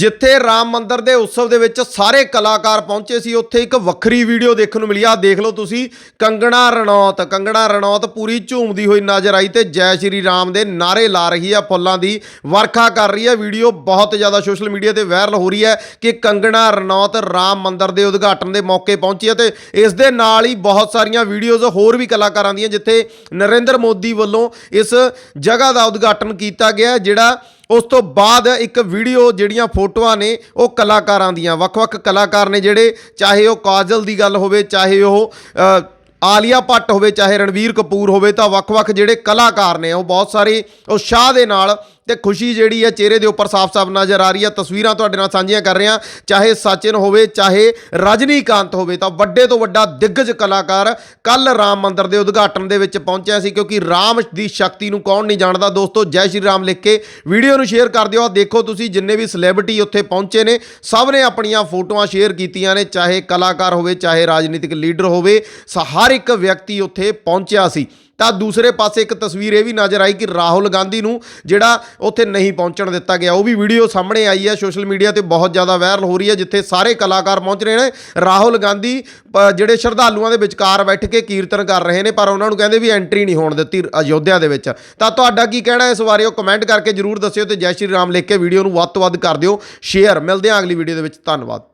ਜਿੱਥੇ ਰਾਮ ਮੰਦਰ ਦੇ ਉਤਸਵ ਦੇ ਵਿੱਚ ਸਾਰੇ ਕਲਾਕਾਰ ਪਹੁੰਚੇ ਸੀ, ਉੱਥੇ ਇੱਕ ਵੱਖਰੀ ਵੀਡੀਓ ਦੇਖਣ ਨੂੰ ਮਿਲੀ। ਆ ਦੇਖ ਲਓ ਤੁਸੀਂ, ਕੰਗਣਾ ਰਣੌਤ ਕੰਗਣਾ ਰਣੌਤ ਪੂਰੀ ਝੂਮਦੀ ਹੋਈ ਨਜ਼ਰ ਆਈ ਤੇ ਜੈ ਸ਼੍ਰੀ ਰਾਮ ਦੇ ਨਾਰੇ ਲਾ ਰਹੀ ਆ, ਫੁੱਲਾਂ ਦੀ ਵਰਖਾ ਕਰ ਰਹੀ ਹੈ ਵੀਡੀਓ ਬਹੁਤ ਜ਼ਿਆਦਾ ਸੋਸ਼ਲ ਮੀਡੀਆ ਤੇ ਵਾਇਰਲ ਹੋ ਰਹੀ ਹੈ ਕਿ ਕੰਗਣਾ ਰਣੌਤ ਰਾਮ ਮੰਦਰ ਦੇ ਉਦਘਾਟਨ ਦੇ ਮੌਕੇ ਪਹੁੰਚੀ ਹੈ ਤੇ ਇਸ ਦੇ ਨਾਲ ਹੀ ਬਹੁਤ ਸਾਰੀਆਂ ਵੀਡੀਓਜ਼ ਹੋਰ ਵੀ ਕਲਾਕਾਰਾਂ ਦੀਆਂ, ਜਿੱਥੇ ਨਰਿੰਦਰ ਮੋਦੀ ਵੱਲੋਂ ਇਸ ਜਗ੍ਹਾ ਦਾ ਉਦਘਾਟਨ ਕੀਤਾ ਗਿਆ, ਜਿਹੜਾ ਉਸ ਤੋਂ ਬਾਅਦ ਇੱਕ ਵੀਡੀਓ ਜਿਹੜੀਆਂ ਫੋਟੋਆਂ ਨੇ ਉਹ ਕਲਾਕਾਰਾਂ ਦੀਆਂ, ਵੱਖ-ਵੱਖ ਕਲਾਕਾਰ ਨੇ ਜਿਹੜੇ ਚਾਹੇ ਉਹ ਕਾਜਲ ਦੀ ਗੱਲ ਹੋਵੇ, ਚਾਹੇ ਉਹ ਆਲੀਆ ਭੱਟ ਹੋਵੇ, ਚਾਹੇ ਰਣਵੀਰ ਕਪੂਰ ਹੋਵੇ ਤਾਂ ਵੱਖ-ਵੱਖ ਜਿਹੜੇ ਕਲਾਕਾਰ ਨੇ, ਉਹ ਬਹੁਤ ਸਾਰੇ ਉਤਸ਼ਾਹ ਦੇ ਨਾਲ ਤੇ ਖੁਸ਼ੀ ਜਿਹੜੀ ਹੈ ਚਿਹਰੇ ਦੇ ਉੱਪਰ ਸਾਫ਼-ਸਾਫ਼ ਨਜ਼ਰ ਆ ਰਹੀ ਹੈ। ਤਸਵੀਰਾਂ ਤੁਹਾਡੇ ਨਾਲ ਸਾਂਝੀਆਂ ਕਰ ਰਹੇ। ਹਾਂ ਚਾਹੇ ਸਚਿਨ ਹੋਵੇ, ਚਾਹੇ ਰਜਨੀਕਾਂਤ ਹੋਵੇ, ਤਾਂ ਵੱਡੇ ਤੋਂ ਵੱਡਾ ਦਿੱਗਜ ਕਲਾਕਾਰ ਕੱਲ ਰਾਮ ਮੰਦਿਰ ਦੇ ਉਦਘਾਟਨ ਦੇ ਵਿੱਚ ਪਹੁੰਚਿਆ ਸੀ, ਕਿਉਂਕਿ ਰਾਮ ਦੀ ਸ਼ਕਤੀ ਨੂੰ ਕੌਣ ਨਹੀਂ ਜਾਣਦਾ। ਦੋਸਤੋ, ਜੈ ਸ਼੍ਰੀ ਰਾਮ ਲਿਖ ਕੇ ਵੀਡੀਓ ਨੂੰ ਸ਼ੇਅਰ ਕਰ ਦਿਓ। ਆਹ ਦੇਖੋ ਤੁਸੀਂ, ਜਿੰਨੇ ਵੀ ਸੈਲੇਬ੍ਰਿਟੀ ਉੱਥੇ ਪਹੁੰਚੇ ਨੇ, ਸਭ ਨੇ ਆਪਣੀਆਂ ਫੋਟੋਆਂ ਸ਼ੇਅਰ ਕੀਤੀਆਂ ਨੇ, ਚਾਹੇ ਕਲਾਕਾਰ ਹੋਵੇ, ਚਾਹੇ ਰਾਜਨੀਤਿਕ ਲੀਡਰ ਹੋਵੇ ਸ- ਹਰ ਇੱਕ ਵਿਅਕਤੀ ਉੱਥੇ ਪਹੁੰਚਿਆ ਸੀ। ਤਾਂ ਦੂਸਰੇ ਪਾਸੇ ਇੱਕ ਤਸਵੀਰ ਇਹ ਵੀ ਨਜ਼ਰ ਆਈ ਕਿ ਰਾਹੁਲ ਗਾਂਧੀ ਨੂੰ ਜਿਹੜਾ ਉੱਥੇ ਨਹੀਂ ਪਹੁੰਚਣ ਦਿੱਤਾ ਗਿਆ। ਉਹ ਵੀ ਵੀਡੀਓ ਸਾਹਮਣੇ ਆਈ ਹੈ, ਸੋਸ਼ਲ ਮੀਡੀਆ ਤੇ ਬਹੁਤ ਜ਼ਿਆਦਾ ਵਾਇਰਲ ਹੋ ਰਹੀ ਹੈ, ਜਿੱਥੇ ਸਾਰੇ ਕਲਾਕਾਰ ਪਹੁੰਚ ਰਹੇ ਨੇ। ਰਾਹੁਲ ਗਾਂਧੀ ਜਿਹੜੇ ਸ਼ਰਧਾਲੂਆਂ ਦੇ ਵਿਚਕਾਰ ਬੈਠ ਕੇ ਕੀਰਤਨ ਕਰ ਰਹੇ ਨੇ, ਪਰ ਉਹਨਾਂ ਨੂੰ ਕਹਿੰਦੇ ਵੀ ਐਂਟਰੀ ਨਹੀਂ ਹੋਣ ਦਿੱਤੀ ਅਯੋਧਿਆ ਦੇ ਵਿੱਚ। ਤਾਂ ਤੁਹਾਡਾ ਕੀ ਕਹਿਣਾ ਇਸ ਬਾਰੇ, ਉਹ ਕਮੈਂਟ ਕਰਕੇ ਜਰੂਰ ਦੱਸਿਓ ਤੇ ਜੈ ਸ਼੍ਰੀ ਰਾਮ ਲਿਖ ਕੇ ਵੀਡੀਓ ਨੂੰ ਵੱਧ ਤੋਂ ਵੱਧ ਕਰ ਦਿਓ। ਸ਼ੇਅਰ, ਮਿਲਦੇ ਹਾਂ ਅਗਲੀ ਵੀਡੀਓ ਦੇ ਵਿੱਚ। ਧੰਨਵਾਦ।